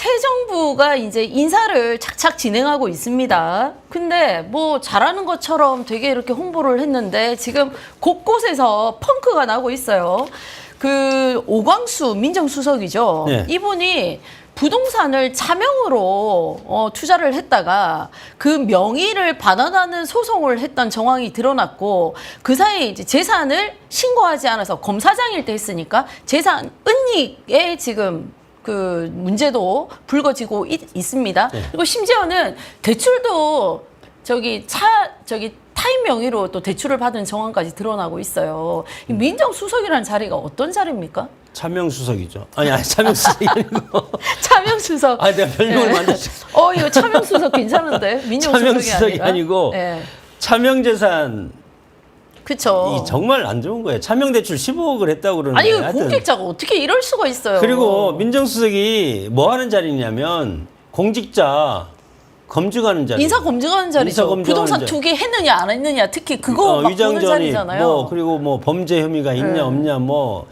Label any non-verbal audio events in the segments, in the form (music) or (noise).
새 정부가 이제 인사를 착착 진행하고 있습니다. 근데 뭐 잘하는 것처럼 되게 이렇게 홍보를 했는데 지금 곳곳에서 펑크가 나고 있어요. 그 오광수 민정수석이죠. 네. 이분이 부동산을 차명으로 어, 투자를 했다가 그 명의를 반환하는 소송을 했던 정황이 드러났고 그 사이에 이제 재산을 신고하지 않아서 검사장일 때 했으니까 재산 은닉에 지금 그 문제도 불거지고 있, 있습니다. 네. 그리고 심지어는 대출도 저기 차 저기 타인 명의로 또 대출을 받은 정황까지 드러나고 있어요. 이 민정수석이라는 자리가 어떤 자리입니까? 차명수석이죠. 아니, 아니 차명수석이 (laughs) 아니고. 차명수석. 아, 내가 별명을 네. 만들었어. 어 이거 차명수석 괜찮은데 민정수석이 차명수석이 아니라. 아니고 네. 차명재산 그쵸. 이 정말 안 좋은 거예요. 차명 대출 15억을 했다고 그러는데. 아니 그 하여튼. 공직자가 어떻게 이럴 수가 있어요? 그리고 민정수석이 뭐 하는 자리냐면 공직자 검증하는 자리. 인사 검증하는 자리죠. 인사 검증하는 부동산 자리. 투기 했느냐 안 했느냐 특히 그거 어, 막 보는 자리잖아요. 뭐 그리고 뭐 범죄 혐의가 있냐 네. 없냐 뭐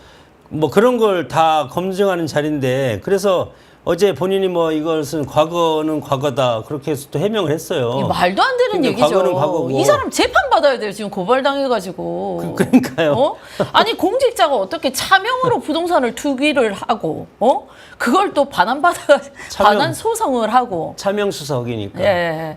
뭐 그런 걸 다 검증하는 자리인데 그래서 어제 본인이 뭐 이것은 과거는 과거다 그렇게 해서 또 해명을 했어요. 이 말도 안 되는 얘기죠. 과거는 과거고. 이 사람 재판 받아야 돼요. 지금 고발당해가지고. 그, 러니까요 어? 아니 공직자가 어떻게 차명으로 부동산을 투기를 하고, 어? 그걸 또 반환 받아 차명. 반환 소송을 하고. 차명 수석이니까. 예.